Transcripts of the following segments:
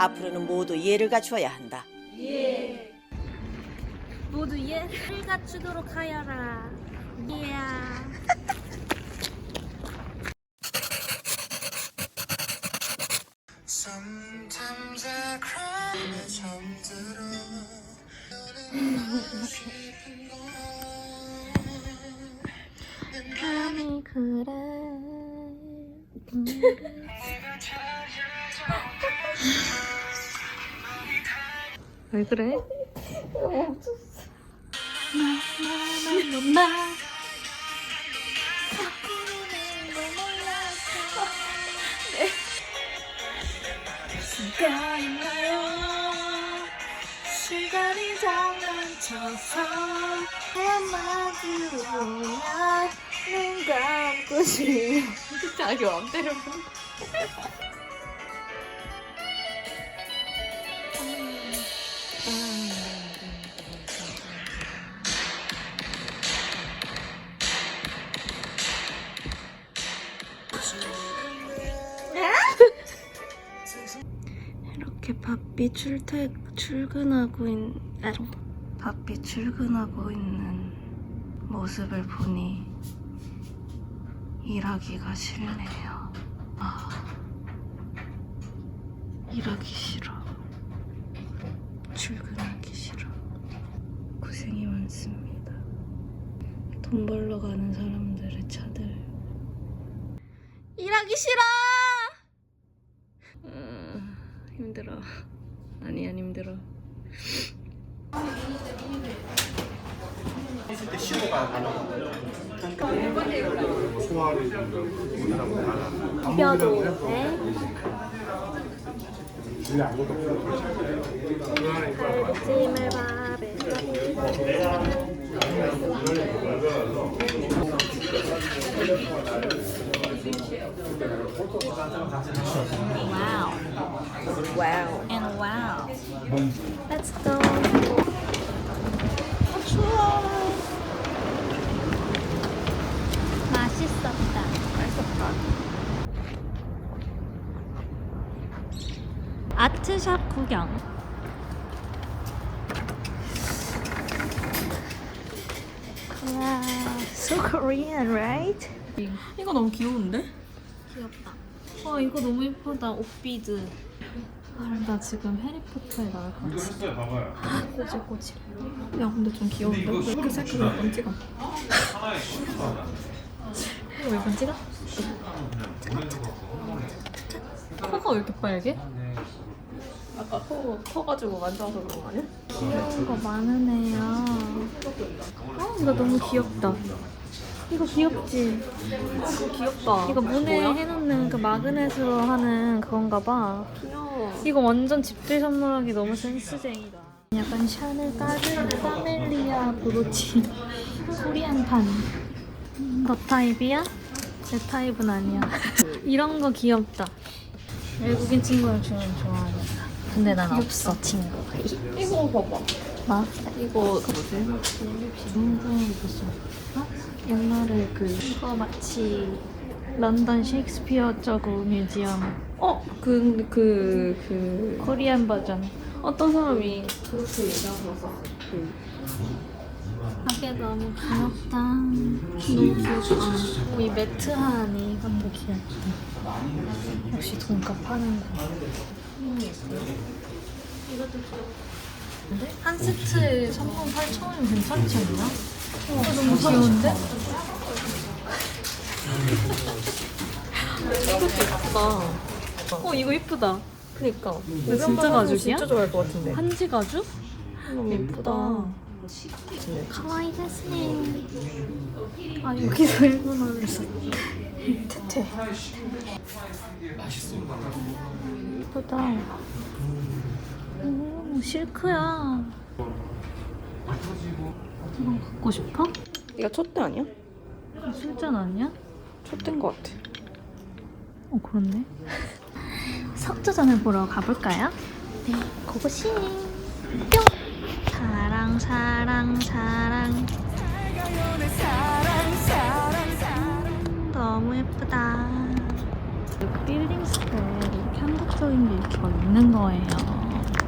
앞으로는 모두 예를 갖추어야 한다. 모두 예를 갖추도록 하여라. 예. 잠들어 밤이 그래. 왜 그래? 눈 감고 싶어 자기 맘대로 이렇게 바삐 출퇴 출근하고 있 에로 바삐 출근하고 있는 모습을 보니 일하기가 싫네요. 아 일하기 싫어. 출근하기 싫어. 고생이 많습니다. 돈 벌러 가는 사람들의 차들. 일하기 싫어. 음, 힘들어. 아니 안 힘들어. 비벼도 돼? 찜을 밥에 Wow. Wow. And wow. Let's go. 어. 아트샵 구경. 와, so Korean, right? 이거 너무 귀여운데? 귀엽다. 와 이거 너무 예쁘다. 아, 나 지금 해리포터에 나올 것 같아. 꼬질꼬질. 야 근데 좀 귀여운데? 왜 이렇게 색깔이 몇번 찍어? 이거 몇번 찍어? 코가 왜 이렇게 빨개? 아까 코 커가지고 만져서 그런 거 아니야? 귀여운 거 많으네요. 어, 이거 너무 귀엽다. 이거 귀엽지? 어 그거 귀엽다 이거 문에 뭐야? 해놓는 그 마그넷으로 하는 그건가 봐. 귀여워 이거 완전 집들 선물하기 너무 센스쟁이다. 약간 샤넬 까르 파멜리아 브로치 코리안판. 음, 너 타입이야? 제 타입은 아니야. 이런 거 귀엽다. 외국인 친구를 주면 좋아하겠다. 근데 난 없어 친구. 이거 봐봐 뭐? 이거 그 뭐지? 중국 무슨 어? 옛날에 그 이거 마치 런던 셰익스피어 저구 뮤지엄. 어? 그, 그, 그 코리안 버전. 어떤 사람이 그렇게 얘기하고 있었어. 그 하게 너무 귀엽다. 너무 귀엽다. 이 매트 하니 이것도 귀엽다. 역시 돈값 하는 거. 이것도 귀엽다. 한 세트에 38,000원이면 괜찮지 않나? 어, 너무 귀여운데? 이것도 예쁘다 어 이거 이쁘다 그니까 이거 진짜 가죽이야? 진짜 좋아할 것 같은데 한지 가죽? 너무 예쁘다 가와이 데스네. 아 여기서 일본어를 써. 태태 예쁘다. 오 실크야. 이거 갖고 싶어? 이거 첫대 아니야? 이거 술잔 아니야? 첫대인 것 같아 어 그렇네. 석조전을 보러 가볼까요? 네, 고고싱. 뿅. 사랑 사랑 사랑. 너무 예쁘다. 빌딩 스타일 이렇게 한국적인 게 이렇게 막 있는 거예요.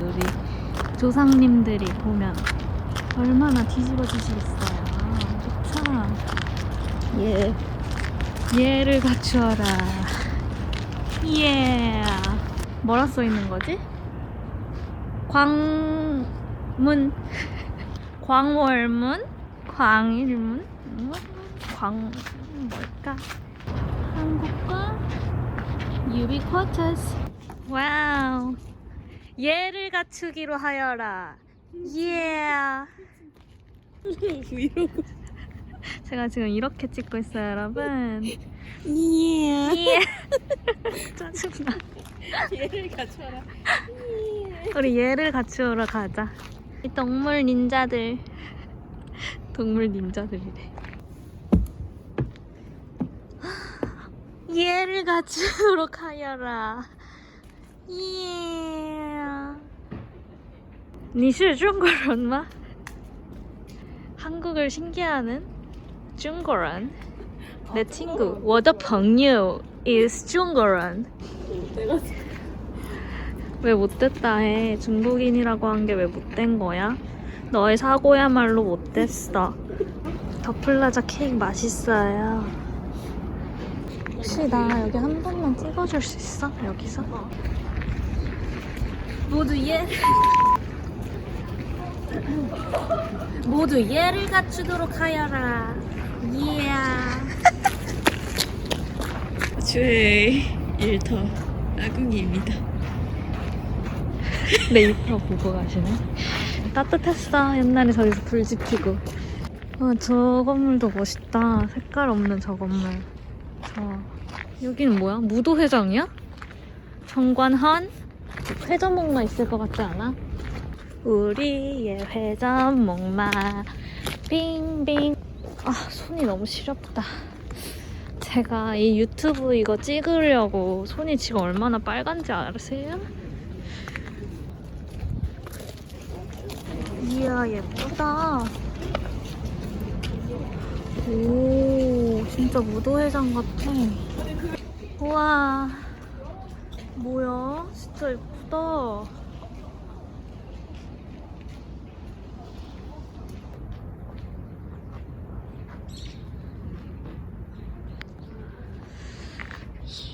우리 조상님들이 보면 얼마나 뒤집어지시겠어요. 좋다. 예. 예를 갖추어라. 예. 뭐라 써 있는 거지? 광문. 광월문? 광일문? 음, 광 뭘까? 한국과 유비쿼터스. 와우. 예를 갖추기로 하여라. 예. 제가 지금 이렇게 찍고 있어요, 여러분. 예. 짜증나. 얘를 갖춰라. 우리 얘를 갖추러 가자. 이 동물 닌자들. 동물 닌자들이래. 얘를 갖추러 가여라. 예. 你是中国人吗? 한국을 신기하는 중국인. 내 친구, 我的朋友 is 中国人. 왜 못됐다 해? 중국인이라고 한 게 왜 못된 거야? 너의 사고야말로 못됐어. 더플라자 케이크 맛있어요. 혹시 나 여기 한 번만 찍어줄 수 있어? 여기서? 모두 예. 모두 예를 갖추도록 하여라. 예. 주의 일터 아궁이입니다. 내 입으로 보고 가시네. 따뜻했어. 옛날에 저기서 불 지피고. 아, 저 건물도 멋있다. 색깔 없는 저 건물. 저. 여기는 뭐야? 무도회장이야? 정관한? 회전목마 있을 것 같지 않아? 우리의 회전 목마. 빙빙. 아, 손이 너무 시렵다. 제가 이 유튜브 이거 찍으려고 손이 지금 얼마나 빨간지 아세요? 이야 예쁘다. 오 진짜 무도회장 같아. 우와 뭐야 진짜 예쁘다.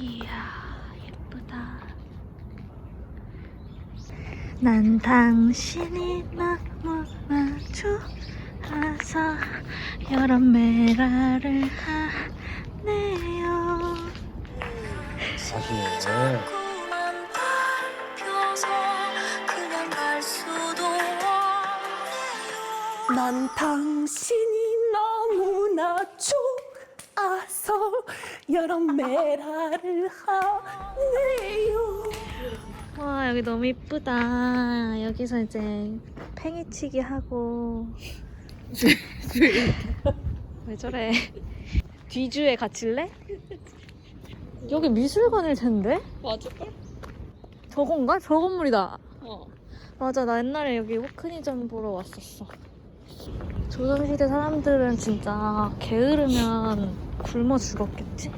이야 예쁘다. 난 당신이 너무나 좋아서 여러 메라를 하네요 사실 자꾸만 밟혀서 그냥 갈 수도 없네요 난 당신이 너무나 좋아서 여러 메라를 하네요. 와 여기 너무 이쁘다 여기서 이제 팽이치기 하고 왜 저래 뒤주에 갇힐래? 여기 미술관일 텐데? 맞을걸? 저건가? 저 건물이다 어. 맞아 나 옛날에 여기 호크니전 보러 왔었어 조선시대 사람들은 진짜 게으르면 굶어 죽었겠지?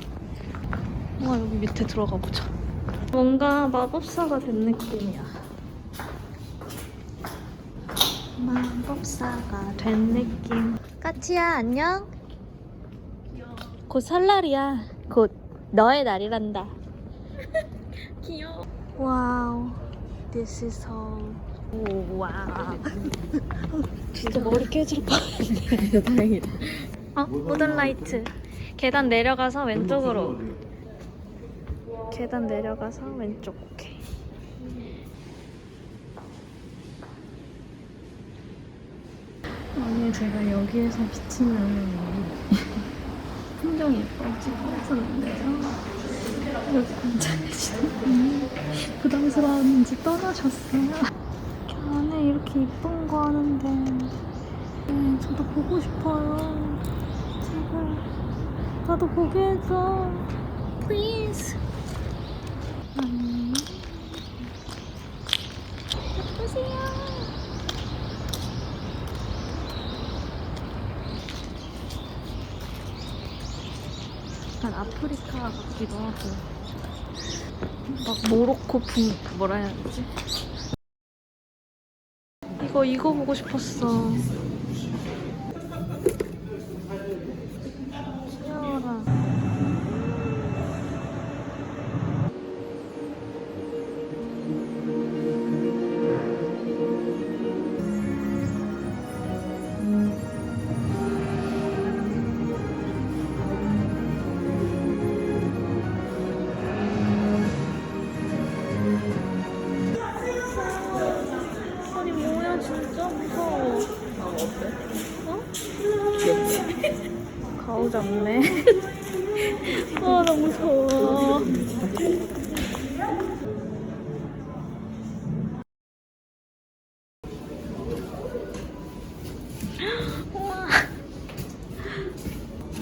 와 여기 밑에 들어가 보자 뭔가 마법사가 된 느낌이야. 마법사가 된 느낌. 까치야 안녕. 곧 설날이야. 곧 너의 날이란다. 귀여워. 와우. This is all. 오, 와우. 진짜 머리 깨질 뻔했네. 다행이다. 어? 모던 라이트. 계단 내려가서 왼쪽으로 계단 내려가서 왼쪽 오케이. 아니 제가 여기에서 비치는 풍경이 예뻐 찍고 했었는데요 여기 앉아 계시는 분이 부담스러웠는지 떠나셨어요. 이렇게 안에 이렇게 이쁜 거 하는데. 네, 저도 보고 싶어요. 제발. 나도 보게 해줘. Please 안녕 예쁘세요 약간 아프리카 같기도 하고 막 모로코 분 뭐라 해야 되지? 이거 이거 보고 싶었어.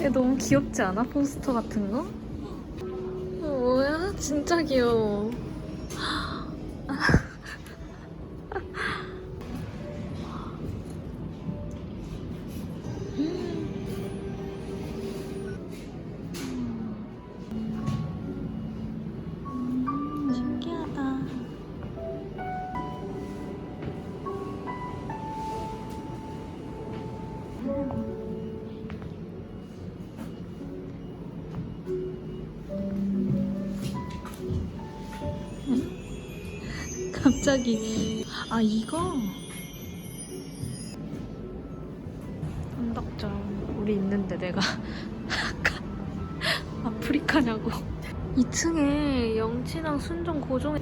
얘 너무 귀엽지 않아? 포스터 같은 거? 어, 뭐야? 진짜 귀여워. 갑자기. 아 이거? 한덕장 우리 있는데 내가 아프리카냐고. 2층에 영치랑 순정 고정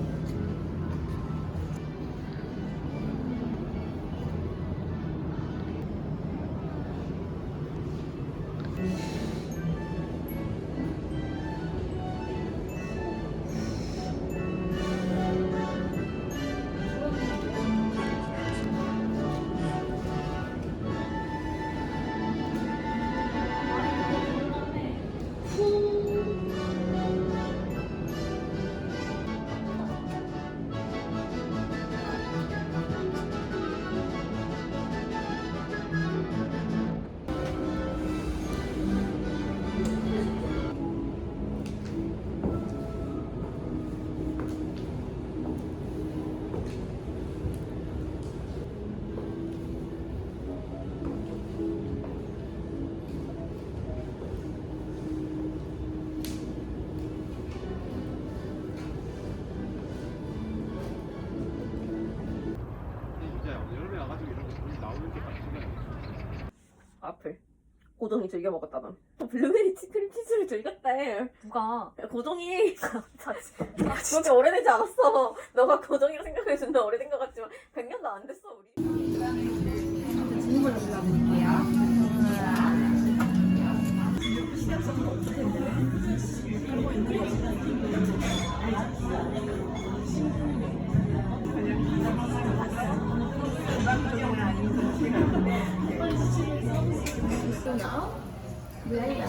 고정이 즐겨 먹었다던. 어, 블루베리 치크림 치즈를 즐겼대 누가? 고정이. 아, 그렇게 오래되지 않았어. 너가 고정이라 생각해준다 오래된 것 같지만. 100년도 안 됐어 우리. 중국을 올라가는 거야 야? 왜 이래?